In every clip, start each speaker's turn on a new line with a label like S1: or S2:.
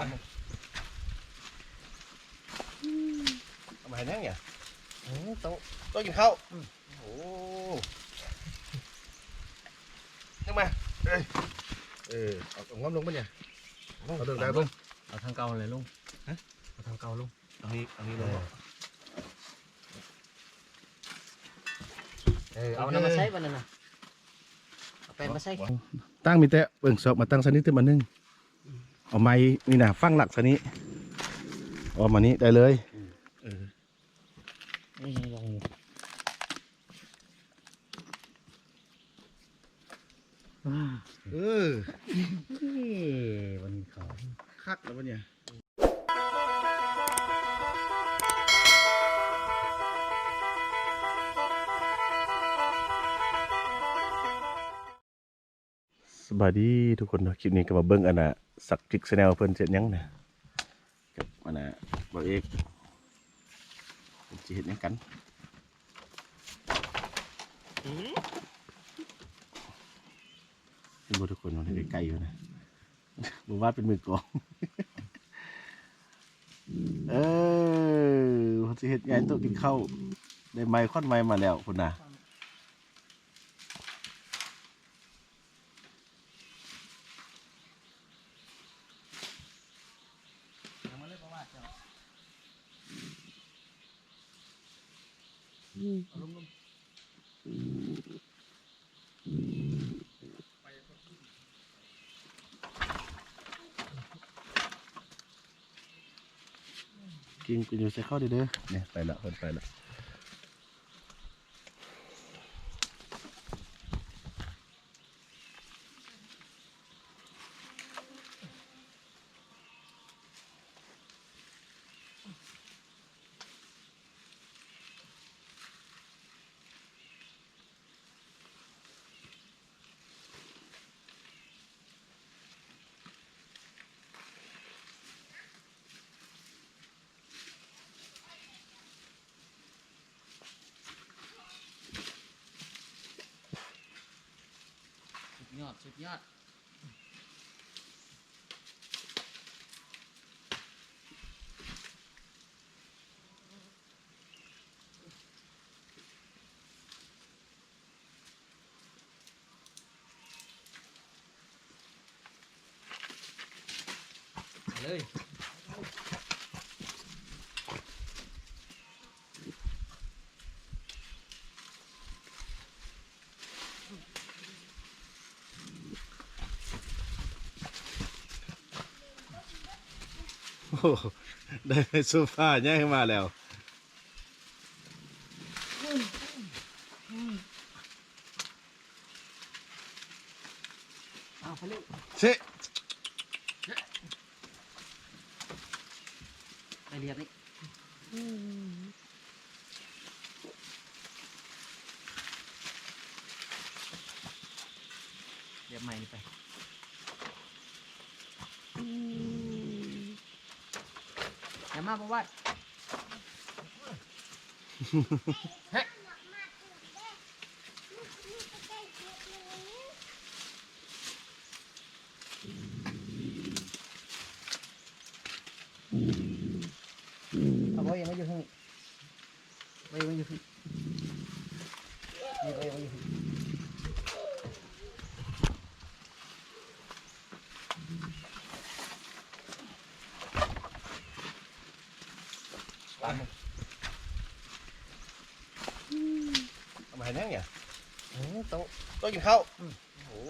S1: เอามาให้นั่งเนี่ย
S2: โต๊ะ
S1: โต้องกินข้าวโอ้ยังมาเอ้ยเออเอาเอาง้อมลงปะเนี่ยเอาเดินได้ปะ
S2: เอาทางเก่าเลยลุงเอาทางเก่าลุง
S1: เอานี้เอานี้ลง
S2: เออเอาน้ำมาใช้วันนั้นน่ะเอาไปมาใช้
S1: ตั้งมีแต่เบิ่งสอบมาตั้งสนิทขึ้นมานึ่ง เอาไม้นี่นะฟังหลักสนิทเอามานี้ได้เลยเออ
S2: นี่ลอง
S1: เออ
S2: วันนี้เขา
S1: คักแล้วปะเนี่ยสบายดีทุกคนเนาะคลิปนี้ก็มาเบิ่งอันน่ะ สักจิกแนลเพิ่นเสร็จยังนะกับอันน่ะบ่าวเอกเพิ่นสิเฮ็ดหยังกันเห็นบ่ทุกคนมันใกล้ๆอยู่นะบ่ว่าเป็นมือกลองเออเพิ่นสิเฮ็ดงานโต๊ะกินข้าวได้ไม้ค่อนไม้มาแล้วพุ่นน่ะ กินกินอยู่ใส่ข้าวเด้อเด้อเนี่ยไปละเพิ่นไปละ
S2: ดยอดสุดยอด เลย
S1: ได้โซฟาใหญ่ขึ้นมาแล้ว
S2: เอาไปเลย
S1: เช่
S2: ไปเรียบนี่เรียบใหม่นี่ไป ย่ามาประวัติเฮ้ยเอาไว้ยังไม่อยู่ข้างนี้ไว้ยังไม่อยู่ข้างนี้นี่ไว้ยังไม่อยู่ข้างนี้
S1: เอามาให้นั่งเนี่ย
S2: โอ้โต๊ะ
S1: โต้องกินข้าว
S2: อืม
S1: โอ้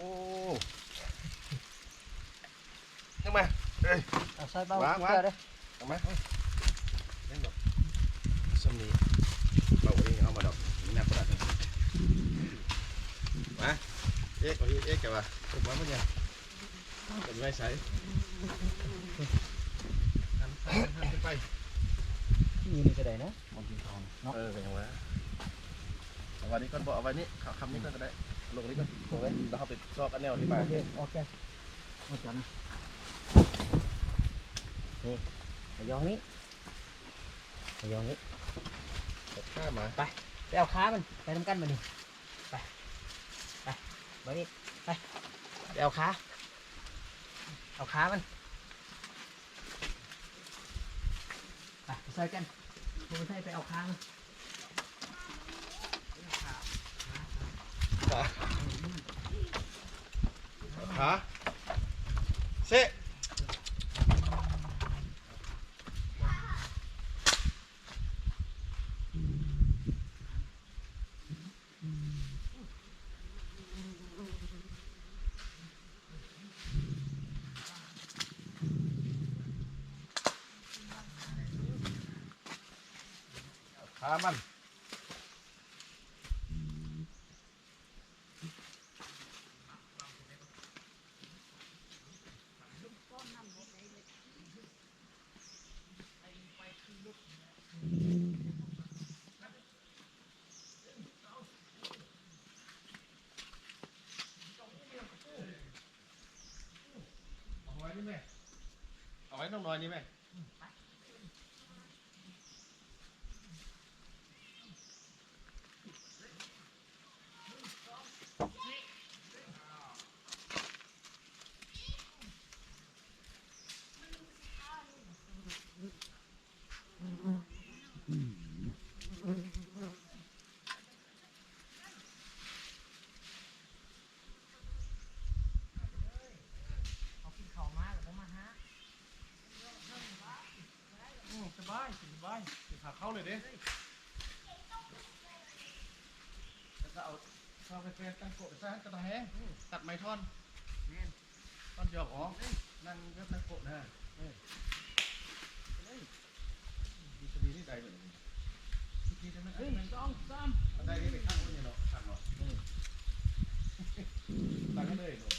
S1: ยังมาเอ้ย
S2: เอาใส่เบาวา
S1: งวาง
S2: เกลือเด้อ
S1: เอามาเล่นดอกสมนี้เราเองเอามาดอกนี่นับกระดาษเลยมาเอ๊ะเอาที่เอ๊ะแกว่าผมว่ามันเนี่ยเป็นไม่ใช่หันหันหันขึ้นไป
S2: อยู่นี่ก็ได้นะหมดกินทองเนาะ
S1: เออเป็นยังไงเอา วันนี้ก่อนบอกเอาวันนี้เอาคำนี้ก่อนก็ได้ ลงนี้ก่อนลงไว้แล้วเขาไปซอกกันแนวที่มา
S2: โอเคโอเคหมดจันนี่ไปยองนี้ไปยองนี้
S1: ข้ามา
S2: ไปเอาขามันไปทำกันมานี่ไปไปไปนี่ไปไปเอาขาเอาขามันส่กันผมใส่ไปเอาค้าง
S1: ขาเซะขามัน เอา เอาไว้น้องน้อยนี่แม่
S2: เขากินข้าวมาแล้วผมมาหา
S1: สบายสบาย ขาเข้าเลยเด้แล้วก็เอาเข้าไปเป็นตั้งโกะซะกระดาแห้งตัดไม้ท่อน
S2: แม่น
S1: ท่อนหยอกอ๋อนั่นก็ตั้งโกะนะเออดีจะดีนี่ใดเหมือนกันดีจะมัน
S2: หนึ่งสองสาม
S1: มันได้นี่ไปข้างบนเนี่ยเนาะข้างเนาะตั้งกันเลยเนาะ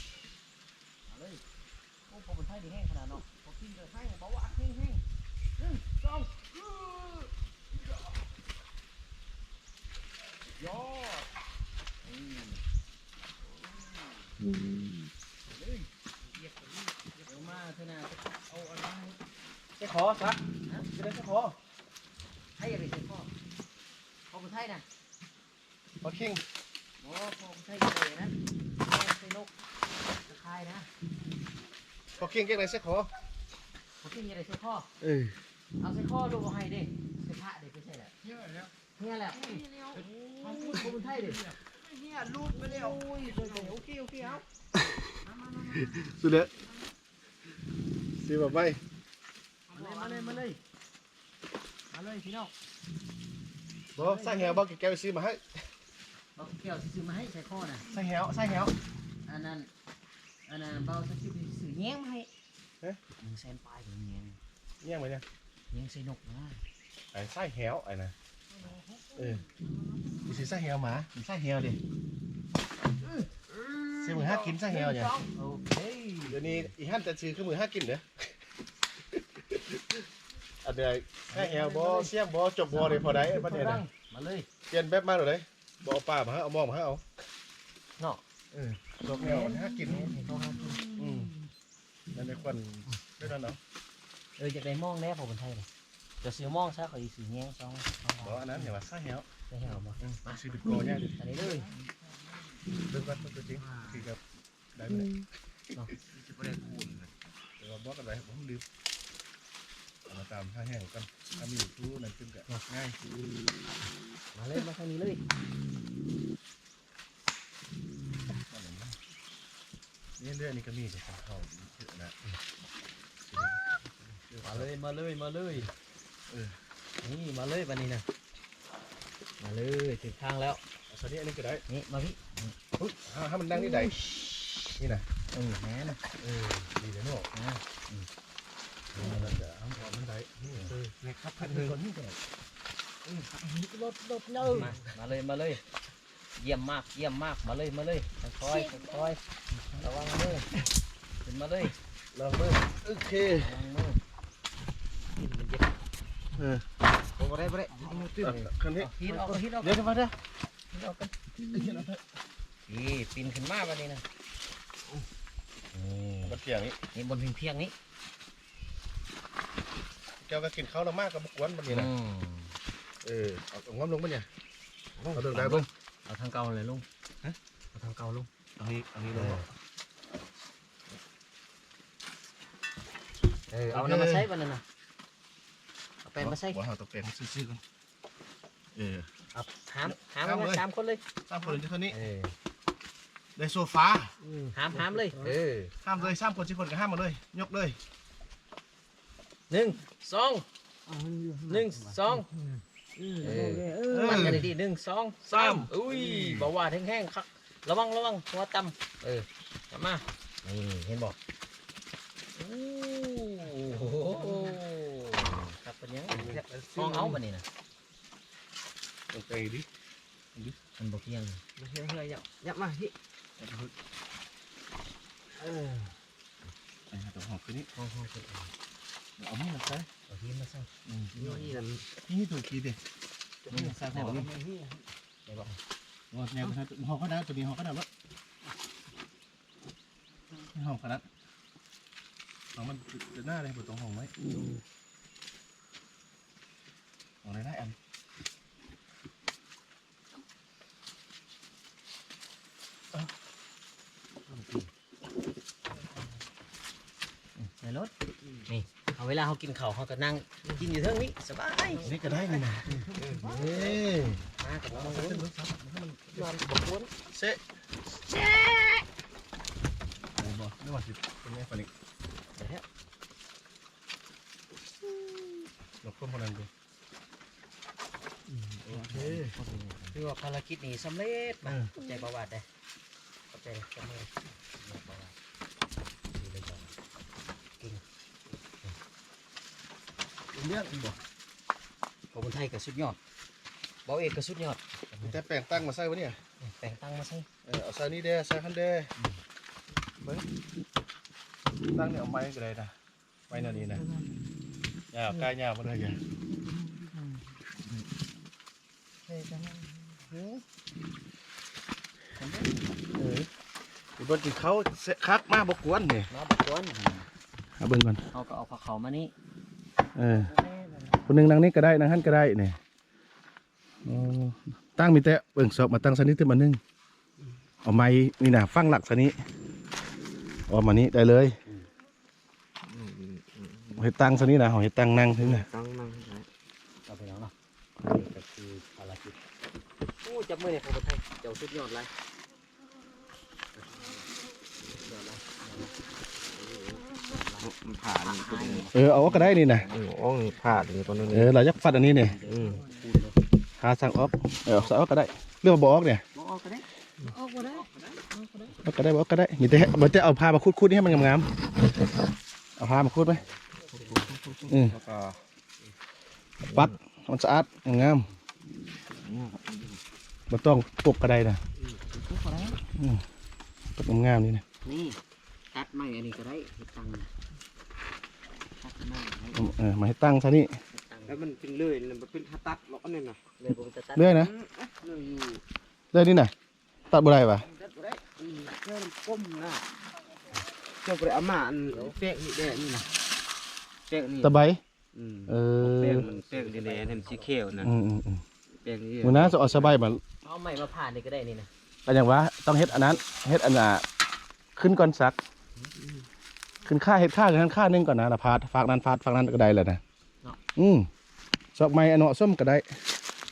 S2: เอาเลยโอ้ผมเป็นไทยดีแห้งขนาดเนาะพอกินเลยให้บอกว่าอักแห้งแห้งหนึ่งสอง ยอดอืมเลยเหยียบไปนี่เหยียบออกมาเถอะนะเอาอันนั้น
S1: ใส่คอซะจะได้ใส่คอ
S2: ให้อะไรใส่ข้อขอเป็นไทยนะ
S1: ปลาคิง
S2: โอ้ขอเป็นไทยเลยนะแม่ใส่นกตะคร้นะ
S1: ปลาคิงเก่งไหนใส่คอ
S2: พอกินอะไรใส่ข้อ
S1: เออ
S2: เอาใส่ข้อลูกเอาให้ดิใส่ผ้าดิไปใส่แหละ
S1: เยอะแล้ว
S2: เนี่ยแหละข้อเป็นไทยดิ
S3: เนี่ยรูดมาแล้ว
S2: โอ้ยโอเคโอเคเอา
S1: สุดเลยสิแบบไม่
S2: มาเลยมาเลยมาเลยพี่น้อง
S1: บอใส่แหวบอกแกไปซื้อมาให้
S2: เอาแก้วซื้อมาให้ใส่ข้อน่ะ
S1: ใส่แหวใส่แหว
S2: อันนั้นอันนั้นเบาสักทีซื้อแย้งมาให้
S1: เอ๊ะ
S2: หนึ่งแสนปลายถึงแย้ง
S1: เงี้ยงไปเนี่ย
S2: แย้งใส่นกนะ
S1: ไอ้ใส่แหวไอ้นะ เออมีสิใส่แหวหมามีใส่แหวดิซื้อมือห้ากินใส่แหวเนี่ย
S2: โอเค
S1: เดี๋ยวนี้อีฮันจะซื้อคือมือห้ากินเด้ออันเดียวใส่แหวบอเสียมบอจบบอเลยพอได้ประเดี๋ยวนะ
S2: มาเลย
S1: เปลี่ยนแบบมาหน่อยเลยบเอาป่ามาให้เอามองมาให้เอา
S2: เนาะ
S1: เออจบแหวห้ากิน
S2: ให้เขาหากิน
S1: อืมนั่นในควันด้วยนั่นเนาะ
S2: เอออยากได้มองแน่ผมเป็นไทยเลย จะซื้อมองซะขออีซื้อแย้งสองสอง
S1: บออันนั้นอย่าว่าใส่แหว
S2: ได้เห็นบ่
S1: อืมซื้อเป็นกอเนี่ยดิ
S2: อันนี้เลย
S1: เรื่องวัดมันตัวจริงคือกับได้ไหม
S3: จะไม่ได้คูณเลย
S1: เดี๋ยวบอกกันไว้ผมลืมเอามาตามท่าแห้งกันถ้ามีอยู่ตู้นั่นขึ้นกับง่าย
S2: มาเลยมาทางนี้เลย
S1: นี่เรื่องนี้ก็มีแต่ของเขาเยอะนะ
S2: มาเลยมาเลยมาเลย
S1: เออ
S2: นี่มาเลยวันนี้นะมาเลยถึงทางแล้ว
S1: เอาส่วนนี้อันนี้ก็ได้
S2: นี่มาพี่
S1: อุ๊ยให้ให้มันนั่งที่ใดนี่นะ
S2: เออแม่นะ
S1: เออดีเลยเนาะ
S2: นะ
S1: แล้วจะเอาของมันได้นี่เออเนี่ยครับพันหนึ่งคนนี่ก็
S2: รถรถเนอะมามาเลยมาเลย เยี่ยมมากเยี่ยมมากมาเลยมาเลยค่อยๆค่อยๆระวังมือขึ้นมาเลย
S1: ลองมือโอเค
S2: ระวังมือนี่มันเจ็บ
S1: เออ
S3: ผมไม่ได้ไม่ได้มือตื้น
S1: คันนี้
S2: ฮิตออกฮิตออก
S1: เดี๋ยวจะมาเด้อ
S2: ฮิตออกกันนี่ปีนขึ้นมาวันนี้นะนี่
S1: บัดเกี่ยงนี้
S2: นี่บนเพียงเพียงนี้
S1: แก้วก็กินข้าวแล้วมากกับบุกวนบัดนี้นะ
S2: อืม
S1: เออเอาเอาง้อมลงปะเนี่ยเอาเดินได้ปะ
S2: เอาทางเก่าเลยลุง
S1: ฮะ
S2: เอาทางเก่าลุง
S1: เอานี้เอานี้ลงบ่
S2: เออเอาน้ำมาใช้วันนั้นนะเอา แปลงมาใส่
S1: ว่าเราต้องแปลงซื่อๆกันเออ
S2: เอาหามหาม
S1: หาม
S2: มา
S1: เลย
S2: สามคนเลย
S1: สามคนเท่านี้
S2: เออ
S1: ได้โซฟา
S2: หามหามเลยเออ
S1: ห้ามเลยสามคนสี่คนก็ห้ามมาเลย ยกเลย
S2: หนึ่งสองหนึ่งสองเออ
S1: เออ
S2: มันกันดีๆหนึ่งสองสามอุ้ยบอกว่าแห้งๆครับระวังระวังหัวต่ำเออกลับมานี่เห็นบอกโอ้โหครับ เป็นยังห้องเอาบันนี้นะ
S1: ต้องไปดิ
S2: มันบอกยัง
S3: เฮ้ยเฮ้ยยับยับมาฮิเออ
S1: ไอ้ตัวหอกคืนนี้
S2: ห้องห้องเป็น
S1: เอาไม่มาใส่
S2: เอาที่มาใส่
S3: นี่นั่น
S1: นี่ถูกกีดินี่ใส่หอกนี่
S2: ได้บอก
S1: งอดแนวไปทางหอกขนาดตัวนี้หอกขนาดวะไม่หอกขนาดเอามันจะหน้าเลยบนตรงหอกไหม เอาอะไรได้อัน
S2: ในรถนี่เอาเวลาเขากินข้าวเขาก็นั่งกินอยู่เท่านี้สบาย
S1: นี่ก็ได้นี่นะเอ้ย
S2: มากับน้องวุ้นนอนบกวน
S1: เซ่โอ้บ่ไม่ว่าสิเป็นไงฝันอีก
S2: เดี๋ยวเถอะ
S1: หลบข้อมูลนั้นดูโอเค
S2: คือว่าภารกิจนี้สำเร็จมาขอบใจประวัติได้ขอบใจจำเลยประวัติดีเลยจ้ะ
S1: เรื่องอีกบ่
S2: ขอบคุณไทยกับสุดยอดเบาเอกกับสุดยอด
S1: แต่แปลงตั้งมาใส่วะเนี่ย
S2: แต่งตั้งมาใส่
S1: เออเอาใส่นี่เด้ใส่คันเด้เบิ้งตั้งเนี่ยเอาไม้ก็ได้นะไม้แนวนี้นะยาวใกล้ยาวมาเลยอย่า เอออีบนกินเขาเสะคักมาบกวนนี่
S2: มาบกวน
S1: เอาเบิ้งก่อน
S2: เขาก็เอาผ้าขามานี่
S1: เออคนหนึ่งนั่งนี่ก็ได้นั่งหันก็ได้เนี่ยอ๋อตั้งมีแต่เบิ่งสอบมาตั้งสนิทขึ้นมาหนึงเอาไม้นี่นะฟังหลักสนิทเอามานี้ได้เลยเอาให้ตั้งสนิทนะเอาให้ตั้งนั่งถึงนะ
S3: ตั้งนั่ง
S2: เอาไปแล้วเนาะนี่ก็คือภารกิจโอ้ จับมือเนี่ยขอบคุณไทยเจ้าสุดยอดเลยสุดยอดเลย
S3: มันผ่านี่ตัวนี้
S1: เออเอาก็ได้นี่นะ
S3: โอ้โอ้ผ่าตัวนี้ตัวนี้
S1: เออเราจะฟัดอันนี้เนี่ย
S3: อืม
S1: หาสั่งออฟเออสั่งออฟก็ได้เรื่องบออกเนี่ย
S2: มองออกก็ได้ออกก็ได้
S1: ออกก็ได้บออกก็ได้มีแต่มันจะเอาผ้ามาคูดๆนี่ให้มันงามๆเอาผ้ามาคูดไหมอืม
S3: แล้วก็
S1: ปัดมันสะอาดงามๆ มันต้องปกกระไดนะ
S2: ทุกคนได้
S1: ปกงามๆนี่นะ
S2: นี่ตัดไม้อันนี้ก็ได้เฮ็ดตังค์นะตัดไม้ให้
S1: เออมาให้ตั้งซะนี่
S2: เฮ็ดตังค์
S3: แล้วมันเป็นเลื่อยมันเป็นฮัตตัดล็อกอันนี้นะ
S2: เลยผมจะตัด
S1: เรื่อยนะ
S3: เลื่อยอยู่
S1: เรื่อยนี่นะตัดบ่ได้ปะ
S3: ตัดบ่ได้อืมเลื่อยมันก้มนะเจ้าไปเอามาอันเป๊กนี่แดงนี่นะเป๊กนี่
S1: ตะไบ
S3: อืม
S1: เอ
S3: เป๊
S1: อก
S3: มันเป๊กนี่แดงเห็นสีเขียวนะ
S1: อืมอืมอืม
S3: เป๊กนี่
S1: มันน่าจะเอาสบายมา
S2: เอาไม้มาผ่านนี่ก็ได้นี่นะ
S1: อันอย่างว่าต้องเฮ็ดอันนั้นเฮ็ดอันน่ะขึ้นก่อนสัก ขึ้นค่าเฮ็ดค่ากันค่าหนึงก่อนนะละพาดฝากนั้นฟาดฝากนั้นก็ได้แหละนะอืมสอกไม้อันเหมาะสมก็ได้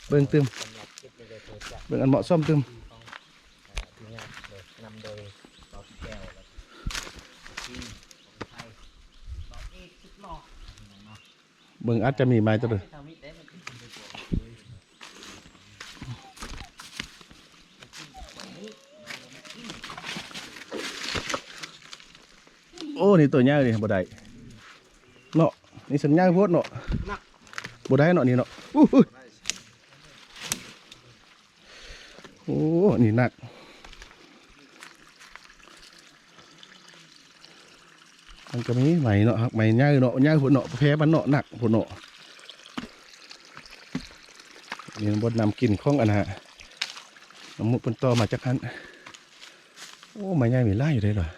S1: เบิ่งตึม
S2: สำหรับคลิปนี้เลยเธอจะ
S1: เบิ่งอันเหมาะสมตึม
S2: ต้องเอ่อทีมงานเลยนำโดยบอสแก้วและทีมของไทยบอสเอกสุดหล่อเนาะ
S1: เบิ่งอาจจะมีไม้ตัวเด้อ
S2: ทำมิตรได้มันเป็นคนเดียว
S1: โอ้นี่ตัวใหญ่เลยบ่ได้เนาะนี่สัญญาณโพดเนาะบ่ได้เนาะนี่เนาะอู้หูโอ้นี่หนักมันก็มีไหมเนาะไหมใหญ่เนาะใหญ่พุ่นเนาะแพ้มันเนาะหนักพุ่นเนาะนี่บดนำกินของอันนะฮะน้ำมุกเป็นตอมาจากหันโอ้ไหมใหญ่มีไล่อยู่เลยเหรอ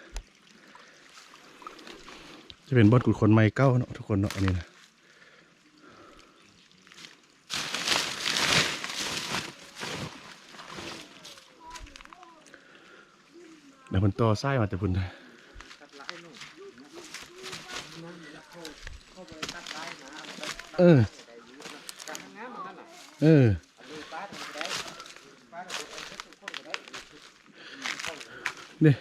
S1: จะเป็นบอดกุดคนไม้เก้าเนาะทุกคนเนาะอันนี้นะเดี๋ยวมันต่อไส้มาแต่พุ่นนะเออ เออนี่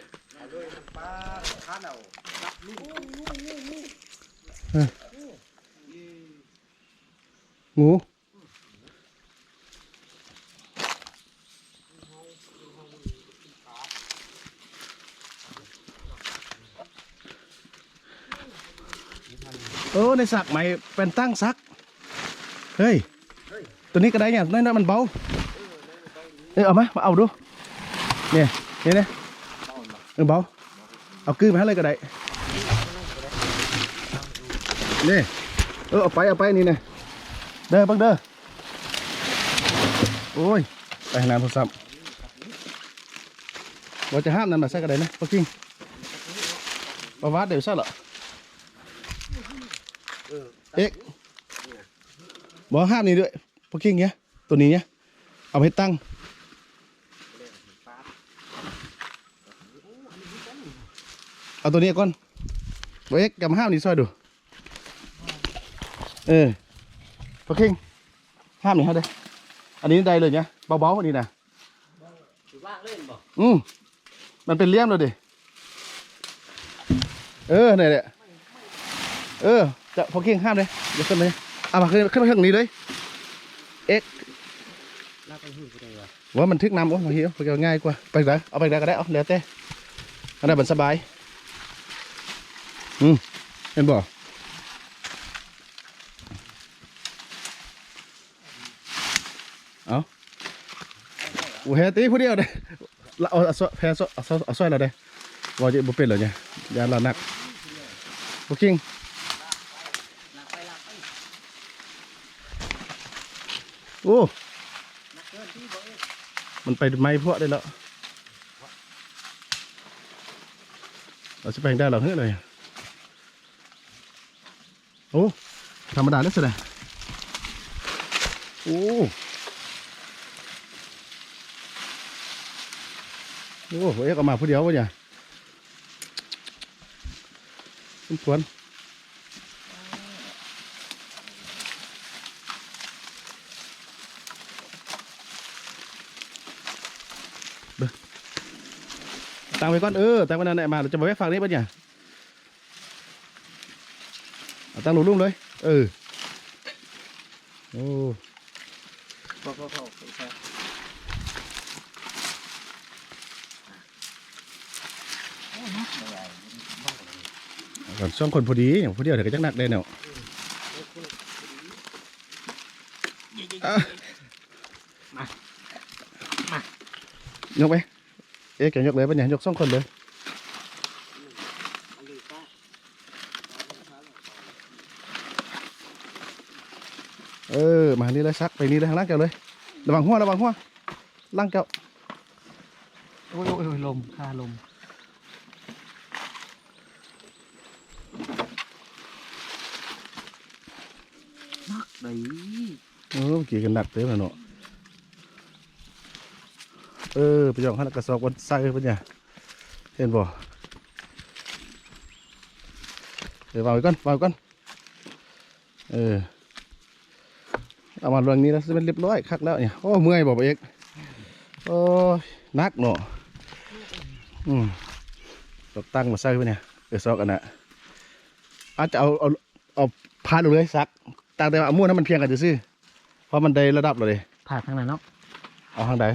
S1: งูโอ้ในสักใหม่เป็นตั้งซัก เฮ้ย ตัวนี้ก็ได้เนี่ยน้อยๆมันเบา เออเอามามาเอาดู เนี่ยเนี่ยเนี่ยเออเบา เอากือมาให้เลยก็ได้นี่ยเออเอาไปเอาไปนี่นะ เด้อบังเด้อโอ้ยไปหาน้ำโทรศัพท์ว่าจะห้ามนั่นมาใส่ก็ได้นะปักกิ้งประวัติเดี๋ยวใช่เหรอเอ็กบอห้ามนี่ด้วยปักกิ้งเนี้ยตัวนี้เนี้ยเอาไปตั้งเอาตัวนี้ก่อนบอกเอ็กกำห้ามนี่ซอยดูเออ ปักกิ้งห้ามหนี่ฮะเด้อันนี้ได้เลยเนี่ยเบาๆอันนี้นะ
S2: ถือว่าเล่นบ่
S1: อืมมันเป็นเลี่ยมเลยดิเออเนี่ยแหละเออจะพอเก่งห้ามเลยเดี๋ยวขึ้นเลยเอามาขึ้นขึ้นมาข้างนี้เลยเอ็ก
S3: ว่า
S1: มันทึกนำโอ้มาเฮียไปเอาง่ายกว่าไปไหนเอาไปไหนก็ได้เอาแล้วแต่อันนั้นมันสบายอืมเห็นบ่เอา โอ้เฮตีผู้เดียวเด้เราเอาเอาสร้อยแพ้เอาสร้อยเอาสร้อยเราเด้ว่าจะบ่เป็นเหรอเนี่ยยานเราหนักโอเคโอ้มันไปไม้พวกได้แล้วเราจะไปได้หรอเฮ้ยเลยโอ้ธรรมดาแล้วสินะโอ้ โอ้เอ๊ะก็มาผู้เดียววะเนี่ยสมควรตังไว้ก่อนเออตังไว้นั่นแหละมาเราจะมาไว้ฝั่งนี้ปะเนี่ยเอาตั้งหลุมลุ่มเลยเออโอ้
S3: เข้าเข้าเข้าเข้า
S1: ก่อนสองคนพอดีอย่างผู้เดียวเดี๋ยวก็จักหนักได้เนาะยกไป เอ๊ะแกยกเลยปะเนี่ยยกสองคนเลยเออ มานี่เลยซักไปนี่เลยทางล่างเจ้าเลย ระวังหัวระวังหัวล่างเจ้า
S2: โอ้ยโอ้ยลมค่าลม
S3: ได้
S1: เออเมื่อกี้กันหนักเต็มเลยเนาะเออไปยองหันกระสอบวันใส่ปะเนี่ยเห็นบ่เดี๋ยววางไว้ก่อนวางไว้ก่อนเออเอามาเรื่องนี้แล้วจะเป็นเรียบร้อยคักแล้วเนี่ยโอ้เมื่อยบอกเอกโอ้นักเนาะอืมตกตั้งมาใส่ปะเนี่ยเออซอกอันน่ะอาจจะเอาเอาเอาพาดเลยซัก ตั้งแต่ว่าเอาม้วนให้มันเพียงกันจะซื้อๆเพราะมันได้ระดับเลย
S2: ผ่าทางไหนเนาะ
S1: เอาทางใด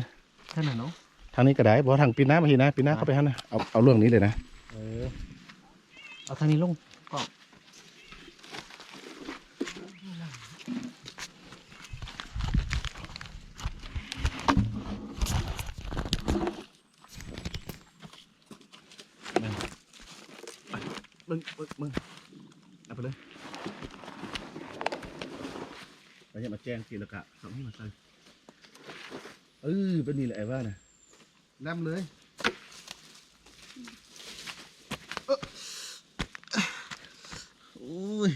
S2: ทางไหนเนาะ
S1: ทางนี้ก็ได้บอกว่าทางปีนหน้ามาทีนะปีนหน้าเข้าไปฮันนะเอาเอาเรื่องนี้เลยนะ
S2: เออเอาทางนี้ลงก็
S1: มึงมึงมึงเอาไปเลยไป เนี่ยมาแจ้งทีละกะทำให้มาใส่เออเป็นนี่แหละไอ้ว่านะนำเลยเอ้อโอ้ย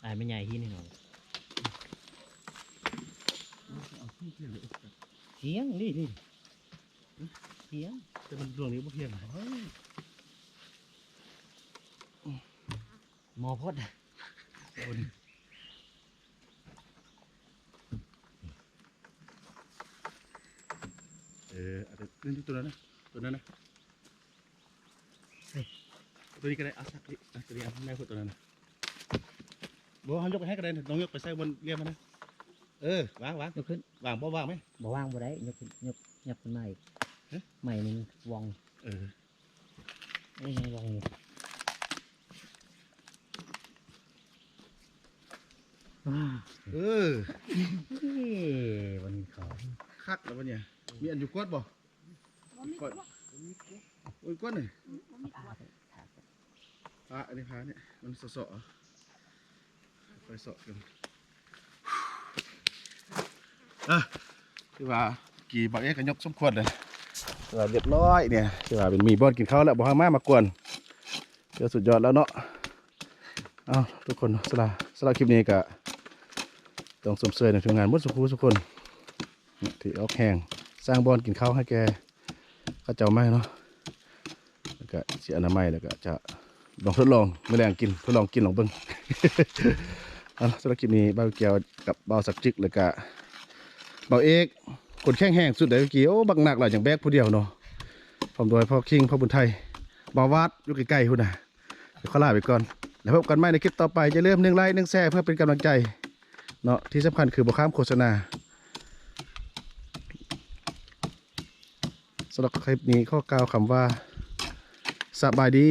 S2: ไอ้ไม่ใหญ่ที่นี่เนาะเสียงนี่นี่เสียง
S1: แต่มันเรื่องนี้บ่เพียง
S2: เฮ้ย หม อพด
S1: เออเอาตัวนี้ตัวนั้นนะตัวนั้นนะตัวนี้ก็ได้เอาสักนิดอะตัวนี้เอาแม่พูดตัวนั้นนะบอกว่าเขายกไปให้ก็ได้นะลองยกไปใส่บนเรียมมันนะเออวางวาง
S2: ยกขึ้น
S1: วางบ่วางไหม
S2: บ่ว่างบ่ได้ยกขึ้นยกยกขึ้นมาอีก
S1: เอ๊ะ
S2: ใหม่นี่มันวอง
S1: เออ
S2: เอ้ยยังวองอยู่ว้า
S1: เออ
S2: วันนี้เขา
S1: คักแล้ววะเนี่ยมีอันอยู่กวดบ่กวดโอ้ยกวดหน่อยพระอันนี้พระเนี่ยมันสะสะไปสะกันอะคือว่ากี่บักเอ๊ะกันยกสมควรเลยเรียบร้อยเนี่ยคือว่าเป็นมีบอนกินข้าวแล้วบ่ฮามามากวนเดี๋ยวสุดยอดแล้วเนาะเอาทุกคนสละสละคลิปนี้ก็ ต้องสมเสยในทีมงานมดสุขุทุกคนที่ออกแห้งสร้างบอนกินข้าวให้แกข้าเจ้าไม่เนาะแล้วก็เสียอนามัยแล้วก็จะลองทดลองเมื่อแรงกินทดลองกินลองเบิ้งเอาละสำหรับคลิปนี้บ่าวเกียวกับบ่าวสักจิกแล้วก็บ่าวเอกคนแข้งแห้งสุดเลยเมื่อกี้โอ้บักหนักหลายอย่างแบกผู้เดียวเนาะผมโดยพ่อคิงพ่อบุญไทยบ่าววาดอยู่ใกล้ๆพุ่นนะเดี๋ยวขอลาไปก่อน แล้วพบกันใหม่ในคลิปต่อไปจะเริ่มหนึ่งไลค์หนึ่งแชร์เพื่อเป็นกำลังใจ เนาะที่สำคัญคือบ่ข้ามโฆษณาสำหรับคลิปนี้ข้อกล่าวคำว่าสบายดี